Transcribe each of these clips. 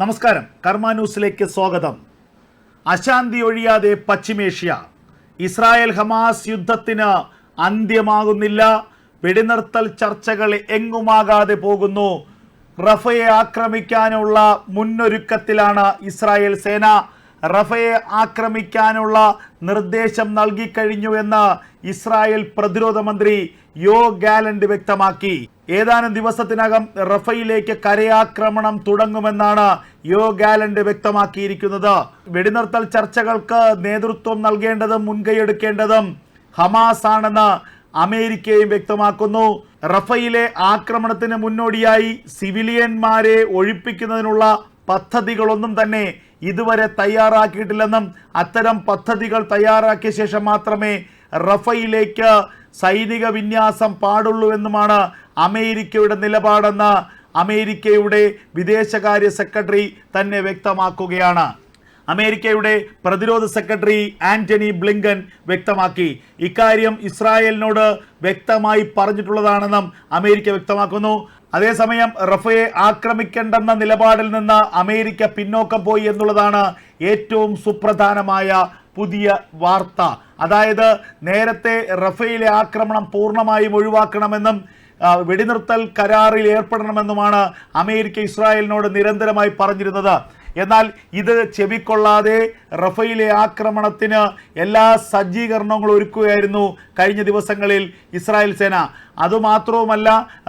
നമസ്കാരം. കർമ്മ ന്യൂസിലേക്ക് സ്വാഗതം. അശാന്തി ഒഴിയാതെ പശ്ചിമേഷ്യ. ഇസ്രായേൽ ഹമാസ് യുദ്ധത്തിന് അന്ത്യമാകുന്നില്ല. വെടിനിർത്തൽ ചർച്ചകൾ എങ്ങുമാകാതെ പോകുന്നു. റഫയെ ആക്രമിക്കാനുള്ള മുന്നൊരുക്കത്തിലാണ് ഇസ്രായേൽ സേന. റഫയെ ആക്രമിക്കാനുള്ള നിർദ്ദേശം നൽകിക്കഴിഞ്ഞുവെന്ന് ഇസ്രായേൽ പ്രതിരോധ മന്ത്രി യോ ഗാലന്റ് വ്യക്തമാക്കി. ഏതാനും ദിവസത്തിനകം റഫയിലേക്ക് കരയാക്രമണം തുടങ്ങുമെന്നാണ് യോ ഗാലന്റ് വ്യക്തമാക്കിയിരിക്കുന്നത്. വെടിനിർത്തൽ ചർച്ചകൾക്ക് നേതൃത്വം നൽകേണ്ടതും മുൻകൈയെടുക്കേണ്ടതും ഹമാസ് ആണെന്ന് അമേരിക്കയും വ്യക്തമാക്കുന്നു. റഫയിലെ ആക്രമണത്തിന് മുന്നോടിയായി സിവിലിയന്മാരെ ഒഴിപ്പിക്കുന്നതിനുള്ള പദ്ധതികളൊന്നും തന്നെ ഇതുവരെ തയ്യാറാക്കിയിട്ടില്ലെന്നും അത്തരം പദ്ധതികൾ തയ്യാറാക്കിയ ശേഷം മാത്രമേ റഫയിലേക്ക് സൈനിക വിന്യാസം പാടുള്ളൂ എന്നുമാണ് അമേരിക്കയുടെ നിലപാടെന്ന് അമേരിക്കയുടെ വിദേശകാര്യ സെക്രട്ടറി തന്നെ വ്യക്തമാക്കുകയാണ്. അമേരിക്കയുടെ പ്രതിരോധ സെക്രട്ടറി ആന്റണി ബ്ലിങ്കൻ വ്യക്തമാക്കി. ഇക്കാര്യം ഇസ്രായേലിനോട് വ്യക്തമായി പറഞ്ഞിട്ടുള്ളതാണെന്നും അമേരിക്ക വ്യക്തമാക്കുന്നു. അതേസമയം റഫയെ ആക്രമിക്കേണ്ടെന്ന നിലപാടിൽ നിന്ന് അമേരിക്ക പിന്നോക്കം പോയി എന്നുള്ളതാണ് ഏറ്റവും സുപ്രധാനമായ പുതിയ വാർത്ത. അതായത് നേരത്തെ റഫയിലെ ആക്രമണം പൂർണമായും ഒഴിവാക്കണമെന്നും വെടിനിർത്തൽ കരാറിൽ ഏർപ്പെടണമെന്നുമാണ് അമേരിക്ക ഇസ്രായേലിനോട് നിരന്തരമായി പറഞ്ഞിരുന്നത്. എന്നാൽ ഇത് ചെവിക്കൊള്ളാതെ റഫയിലെ ആക്രമണത്തിന് എല്ലാ സജ്ജീകരണങ്ങളും ഒരുക്കുകയായിരുന്നു കഴിഞ്ഞ ദിവസങ്ങളിൽ ഇസ്രായേൽ സേന. അതുമാത്രവുമല്ല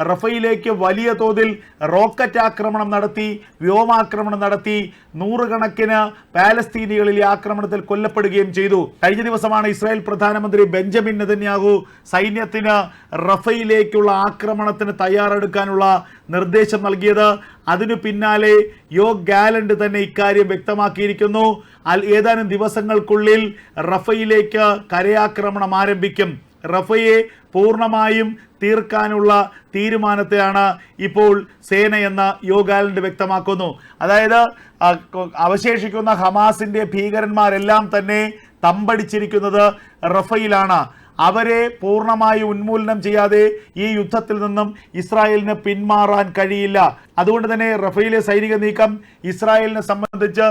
റഫയിലേക്ക് വലിയ തോതിൽ റോക്കറ്റ് ആക്രമണം നടത്തി വ്യോമാക്രമണം നടത്തി നൂറുകണക്കിന് പാലസ്തീനികളിൽ ഈ ആക്രമണത്തിൽ കൊല്ലപ്പെടുകയും ചെയ്തു. കഴിഞ്ഞ ദിവസമാണ് ഇസ്രായേൽ പ്രധാനമന്ത്രി ബെഞ്ചമിൻ നെതന്യാഹു സൈന്യത്തിന് റഫയിലേക്കുള്ള ആക്രമണത്തിന് തയ്യാറെടുക്കാനുള്ള നിർദ്ദേശം നൽകിയത്. അതിനു പിന്നാലെ യോ ഗാലൻഡ് തന്നെ ഇക്കാര്യം വ്യക്തമാക്കിയിരിക്കുന്നു. ഏതാനും ദിവസങ്ങൾക്കുള്ളിൽ റഫയിലേക്ക് കരയാക്രമണം ആരംഭിക്കും. റഫയെ പൂർണമായും തീർക്കാനുള്ള തീരുമാനത്തെയാണ് ഇപ്പോൾ സേന എന്ന യോഗാലൻഡ് വ്യക്തമാക്കുന്നു. അതായത് അവശേഷിക്കുന്ന ഹമാസിന്റെ ഭീകരന്മാരെല്ലാം തന്നെ തമ്പടിച്ചിരിക്കുന്നത് റഫയിലാണ്. അവരെ പൂർണമായി ഉന്മൂലനം ചെയ്യാതെ ഈ യുദ്ധത്തിൽ നിന്നും ഇസ്രായേലിന് പിന്മാറാൻ കഴിയില്ല. അതുകൊണ്ട് തന്നെ റഫയിലെ സൈനിക നീക്കം ഇസ്രായേലിനെ സംബന്ധിച്ച്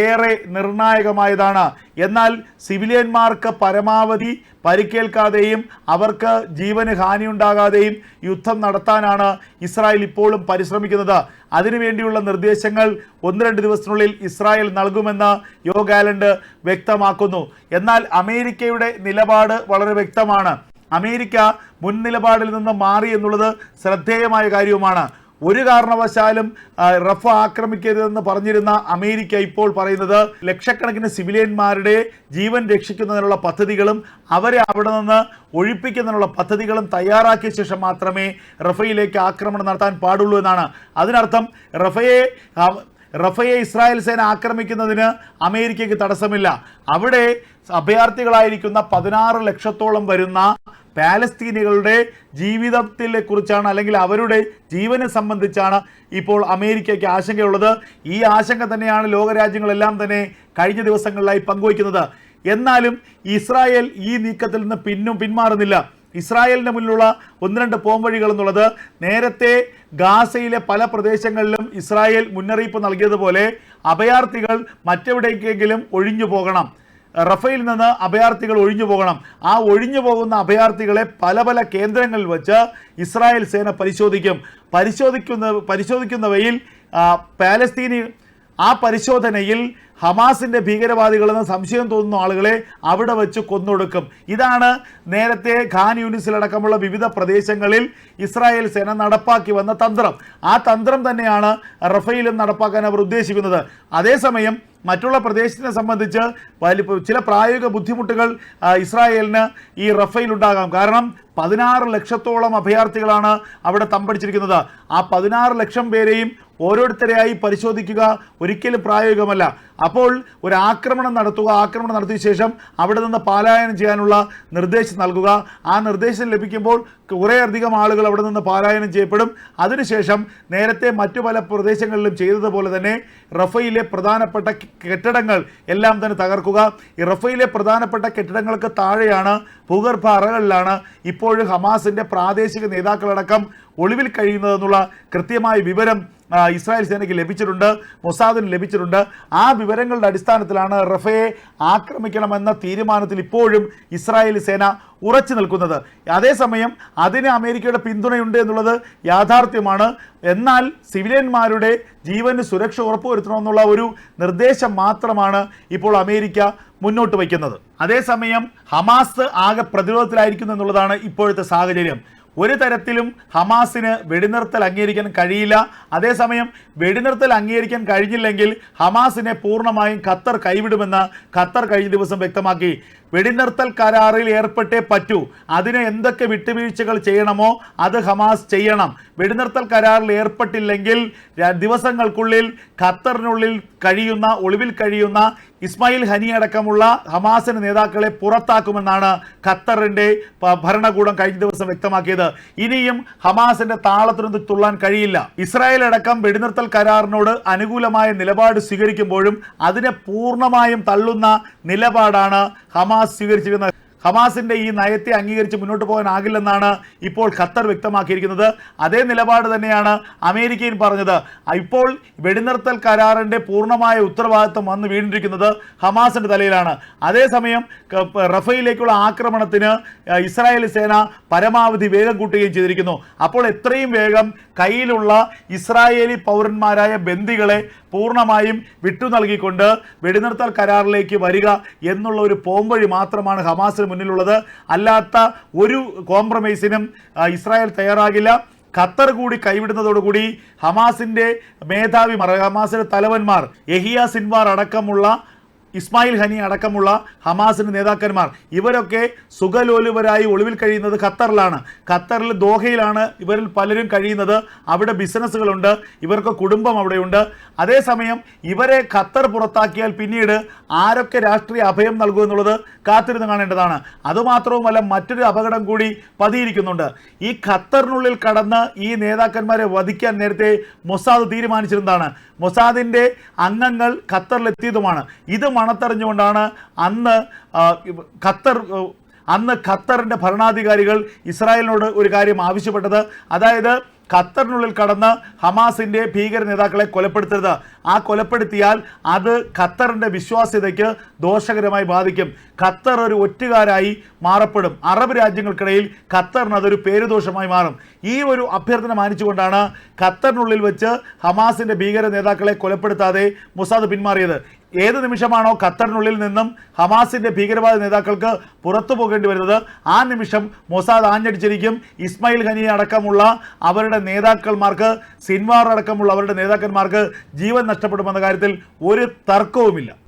ഏറെ നിർണായകമായതാണ്. എന്നാൽ സിവിലിയന്മാർക്ക് പരമാവധി പരിക്കേൽക്കാതെയും അവർക്ക് ജീവന് ഹാനിയുണ്ടാകാതെയും യുദ്ധം നടത്താനാണ് ഇസ്രായേൽ ഇപ്പോഴും പരിശ്രമിക്കുന്നത്. അതിനുവേണ്ടിയുള്ള നിർദ്ദേശങ്ങൾ ഒന്ന് രണ്ട് ദിവസത്തിനുള്ളിൽ ഇസ്രായേൽ നൽകുമെന്ന് യോ ഗാലൻഡ് വ്യക്തമാക്കുന്നു. എന്നാൽ അമേരിക്കയുടെ നിലപാട് വളരെ വ്യക്തമാണ്. അമേരിക്ക മുൻ നിലപാടിൽ നിന്ന് മാറി എന്നുള്ളത് ശ്രദ്ധേയമായ കാര്യവുമാണ്. ഒരു കാരണവശാലും റഫ ആക്രമിക്കരുതെന്ന് പറഞ്ഞിരുന്ന അമേരിക്ക ഇപ്പോൾ പറയുന്നത് ലക്ഷക്കണക്കിന് സിവിലിയന്മാരുടെ ജീവൻ രക്ഷിക്കുന്നതിനുള്ള പദ്ധതികളും അവരെ അവിടെ നിന്ന് ഒഴിപ്പിക്കുന്നതിനുള്ള പദ്ധതികളും തയ്യാറാക്കിയ ശേഷം മാത്രമേ റഫയിലേക്ക് ആക്രമണം നടത്താൻ പാടുള്ളൂ എന്നാണ്. അതിനർത്ഥം റഫയെ റഫയെ ഇസ്രായേൽ സേന ആക്രമിക്കുന്നതിന് അമേരിക്കയ്ക്ക് തടസ്സമില്ല. അവിടെ അഭയാർത്ഥികളായിരിക്കുന്ന പതിനാറ് ലക്ഷത്തോളം വരുന്ന പാലസ്തീനികളുടെ ജീവിതത്തിലെ കുറിച്ചാണ് അല്ലെങ്കിൽ അവരുടെ ജീവനെ സംബന്ധിച്ചാണ് ഇപ്പോൾ അമേരിക്കയ്ക്ക് ആശങ്കയുള്ളത്. ഈ ആശങ്ക തന്നെയാണ് ലോകരാജ്യങ്ങളെല്ലാം തന്നെ കഴിഞ്ഞ ദിവസങ്ങളിലായി പങ്കുവയ്ക്കുന്നത്. എന്നാലും ഇസ്രായേൽ ഈ നീക്കത്തിൽ നിന്ന് പിന്നും പിന്മാറുന്നില്ല. ഇസ്രായേലിന് മുന്നിലുള്ള ഒന്ന് രണ്ട് പോംവഴികൾ എന്നുള്ളത് നേരത്തെ ഗാസയിലെ പല പ്രദേശങ്ങളിലും ഇസ്രായേൽ മുന്നറിയിപ്പ് നൽകിയതുപോലെ അഭയാർത്ഥികൾ മറ്റെവിടേക്കെങ്കിലും ഒഴിഞ്ഞു പോകണം. റഫയിൽ നിന്ന് അഭയാർത്ഥികൾ ഒഴിഞ്ഞു പോകണം. ആ ഒഴിഞ്ഞു പോകുന്ന അഭയാർത്ഥികളെ പല പല കേന്ദ്രങ്ങളിൽ വെച്ച് ഇസ്രായേൽ സേന പരിശോധിക്കും. പരിശോധിക്കുന്ന പരിശോധിക്കുന്നവയിൽ പാലസ്തീനി ആ പരിശോധനയിൽ ഹമാസിന്റെ ഭീകരവാദികളെന്ന് സംശയം തോന്നുന്ന ആളുകളെ അവിടെ വെച്ച് കൊന്നൊടുക്കും. ഇതാണ് നേരത്തെ ഖാൻ യൂണിസിലടക്കമുള്ള വിവിധ പ്രദേശങ്ങളിൽ ഇസ്രായേൽ സേന നടപ്പാക്കി വന്ന തന്ത്രം. ആ തന്ത്രം തന്നെയാണ് റഫയിലും നടപ്പാക്കാൻ അവർ ഉദ്ദേശിക്കുന്നത്. അതേസമയം മറ്റുള്ള പ്രദേശത്തിനെ സംബന്ധിച്ച് ചില പ്രായോഗിക ബുദ്ധിമുട്ടുകൾ ഇസ്രായേലിന് ഈ റഫയിൽ ഉണ്ടാകാം. കാരണം പതിനാറ് ലക്ഷത്തോളം അഭയാർത്ഥികളാണ് അവിടെ തമ്പടിച്ചിരിക്കുന്നത്. ആ പതിനാറ് ലക്ഷം പേരെയും ഓരോരുത്തരെയായി പരിശോധിക്കുക ഒരിക്കലും പ്രായോഗികമല്ല. അപ്പോൾ ഒരു ആക്രമണം നടത്തുക ആക്രമണം നടത്തിയ ശേഷം അവിടെ നിന്ന് പാലായനം ചെയ്യാനുള്ള നിർദ്ദേശം നൽകുക. ആ നിർദ്ദേശം ലഭിക്കുമ്പോൾ കുറേയധികം ആളുകൾ അവിടെ നിന്ന് പാലായനം ചെയ്യപ്പെടും. അതിനുശേഷം നേരത്തെ മറ്റു പല പ്രദേശങ്ങളിലും ചെയ്തതുപോലെ തന്നെ റഫയിലെ പ്രധാനപ്പെട്ട കെട്ടിടങ്ങൾ എല്ലാം തന്നെ തകർക്കുക. ഈ റഫയിലെ പ്രധാനപ്പെട്ട കെട്ടിടങ്ങൾക്ക് താഴെയാണ് ഭൂഗർഭ അറകളിലാണ് ഇപ്പോഴും ഹമാസിന്റെ പ്രാദേശിക നേതാക്കളടക്കം ഒളിവിൽ കഴിയുന്നതെന്നുള്ള കൃത്യമായ വിവരം ഇസ്രായേൽ സേനയ്ക്ക് ലഭിച്ചിട്ടുണ്ട് മൊസാദിന് ലഭിച്ചിട്ടുണ്ട്. ആ വിവരങ്ങളുടെ അടിസ്ഥാനത്തിലാണ് റഫയെ ആക്രമിക്കണമെന്ന തീരുമാനത്തിൽ ഇപ്പോഴും ഇസ്രായേൽ സേന ഉറച്ചു നിൽക്കുന്നത്. അതേസമയം അതിന് അമേരിക്കയുടെ പിന്തുണയുണ്ട് എന്നുള്ളത് യാഥാർത്ഥ്യമാണ്. എന്നാൽ സിവിലിയന്മാരുടെ ജീവന് സുരക്ഷ ഉറപ്പുവരുത്തണമെന്നുള്ള ഒരു നിർദ്ദേശം മാത്രമാണ് ഇപ്പോൾ അമേരിക്ക മുന്നോട്ട് വയ്ക്കുന്നത്. അതേസമയം ഹമാസ് ആകെ പ്രതിരോധത്തിലായിരിക്കുന്നു എന്നുള്ളതാണ് ഇപ്പോഴത്തെ സാഹചര്യം. ഒരു തരത്തിലും ഹമാസിന് വെടിനിർത്തൽ അംഗീകരിക്കാൻ കഴിയില്ല. അതേസമയം വെടിനിർത്തൽ അംഗീകരിക്കാൻ കഴിഞ്ഞില്ലെങ്കിൽ ഹമാസിനെ പൂർണമായും ഖത്തർ കൈവിടുമെന്ന് ഖത്തർ കഴിഞ്ഞ ദിവസം വ്യക്തമാക്കി. വെടിനിർത്തൽ കരാറിൽ ഏർപ്പെട്ടേ പറ്റൂ. അതിന് എന്തൊക്കെ വിട്ടുവീഴ്ചകൾ ചെയ്യണമോ അത് ഹമാസ് ചെയ്യണം. വെടിനിർത്തൽ കരാറിൽ ഏർപ്പെട്ടില്ലെങ്കിൽ ദിവസങ്ങൾക്കുള്ളിൽ ഖത്തറിനുള്ളിൽ കഴിയുന്ന ഒളിവിൽ കഴിയുന്ന ഇസ്മായിൽ ഹനി അടക്കമുള്ള ഹമാസിന് നേതാക്കളെ പുറത്താക്കുമെന്നാണ് ഖത്തറിന്റെ ഭരണകൂടം കഴിഞ്ഞ ദിവസം വ്യക്തമാക്കിയത്. ഇനിയും ഹമാസിന്റെ താളത്തിനൊന്ന് തുള്ളാൻ കഴിയില്ല. ഇസ്രായേൽ അടക്കം വെടിനിർത്തൽ കരാറിനോട് അനുകൂലമായ നിലപാട് സ്വീകരിക്കുമ്പോഴും അതിനെ പൂർണമായും തള്ളുന്ന നിലപാടാണ് ഹമാസ് സ്വീകരിച്ചിരുന്നത് ഹമാസിന്റെ ഈ നയത്തെ അംഗീകരിച്ച് മുന്നോട്ട് പോകാനാകില്ലെന്നാണ് ഇപ്പോൾ ഖത്തർ വ്യക്തമാക്കിയിരിക്കുന്നത്. അതേ നിലപാട് തന്നെയാണ് അമേരിക്കയും പറഞ്ഞത്. ഇപ്പോൾ വെടിനിർത്തൽ കരാറിന്റെ പൂർണമായ ഉത്തരവാദിത്വം വന്ന് വീണിരിക്കുന്നത് ഹമാസിന്റെ തലയിലാണ്. അതേസമയം റഫയിലേക്കുള്ള ആക്രമണത്തിന് ഇസ്രായേൽ സേന പരമാവധി വേഗം കൂട്ടുകയും ചെയ്തിരിക്കുന്നു. അപ്പോൾ എത്രയും വേഗം കയ്യിലുള്ള ഇസ്രായേലി പൗരന്മാരായ ബന്ദികളെ പൂർണമായും വിട്ടു നൽകിക്കൊണ്ട് വെടിനിർത്തൽ കരാറിലേക്ക് വരിക എന്നുള്ള ഒരു പോംവഴി മാത്രമാണ് ഹമാസിന് മുന്നിലുള്ളത്. അല്ലാത്ത ഒരു കോംപ്രമൈസിനും ഇസ്രായേൽ തയ്യാറാകില്ല. ഖത്തർ കൂടി കൈവിടുന്നതോടുകൂടി ഹമാസിന്റെ മേധാവിമാർ ഹമാസിന്റെ തലവന്മാർ യഹിയ സിൻവാർ അടക്കമുള്ള ഇസ്മായിൽ ഹനി അടക്കമുള്ള ഹമാസിന്റെ നേതാക്കന്മാർ. ഇവരൊക്കെ സുഖലോലുപരായി ഒളിവിൽ കഴിയുന്നത് ഖത്തറിലാണ്. ഖത്തറിൽ ദോഹയിലാണ് ഇവരിൽ പലരും കഴിയുന്നത്. അവിടെ ബിസിനസ്സുകളുണ്ട്. ഇവർക്ക് കുടുംബം അവിടെയുണ്ട്. അതേസമയം ഇവരെ ഖത്തർ പുറത്താക്കിയാൽ പിന്നീട് ആരൊക്കെ രാഷ്ട്രീയ അഭയം നൽകുമെന്നുള്ളത് കാത്തിരുന്ന് കാണേണ്ടതാണ്. അതുമാത്രവുമല്ല മറ്റൊരു അപകടം കൂടി പതിയിരിക്കുന്നുണ്ട്. ഈ ഖത്തറിനുള്ളിൽ കടന്ന് ഈ നേതാക്കന്മാരെ വധിക്കാൻ നേരത്തെ മൊസാദ് തീരുമാനിച്ചിരുന്നതാണ്. മൊസാദിന്റെ അംഗങ്ങൾ ഖത്തറിലെത്തിയതുമാണ്. ഇത് മണത്തറിഞ്ഞുകൊണ്ടാണ് അന്ന് ഖത്തർ അന്ന് ഖത്തറിന്റെ ഭരണാധികാരികൾ ഇസ്രായേലിനോട് ഒരു കാര്യം ആവശ്യപ്പെട്ടത്. അതായത് ഖത്തറിനുള്ളിൽ കടന്ന് ഹമാസിന്റെ ഭീകര നേതാക്കളെ കൊലപ്പെടുത്തരുത്. ആ കൊലപ്പെടുത്തിയാൽ അത് ഖത്തറിന്റെ വിശ്വാസ്യതയ്ക്ക് ദോഷകരമായി ബാധിക്കും. ഖത്തർ ഒരു ഒറ്റുകാരായി മാറപ്പെടും. അറബ് രാജ്യങ്ങൾക്കിടയിൽ ഖത്തറിന് അതൊരു പേരുദോഷമായി മാറും. ഈ ഒരു അഭ്യർത്ഥന മാനിച്ചുകൊണ്ടാണ് ഖത്തറിനുള്ളിൽ വെച്ച് ഹമാസിന്റെ ഭീകര നേതാക്കളെ കൊലപ്പെടുത്താതെ മുസാദ് പിന്മാറിയത്. ഏത് നിമിഷമാണോ ഖത്തറിനുള്ളിൽ നിന്നും ഹമാസിന്റെ ഭീകരവാദ നേതാക്കൾക്ക് പുറത്തു പോകേണ്ടി വരുന്നത്? ആ നിമിഷം മൊസാദ് ആഞ്ഞടിച്ചിരിക്കും. ഇസ്മായിൽ ഖനി അടക്കമുള്ള അവരുടെ നേതാക്കന്മാർക്ക് സിൻവാർ അടക്കമുള്ള അവരുടെ നേതാക്കന്മാർക്ക് ജീവൻ നഷ്ടപ്പെടുമെന്ന കാര്യത്തിൽ ഒരു തർക്കവുമില്ല.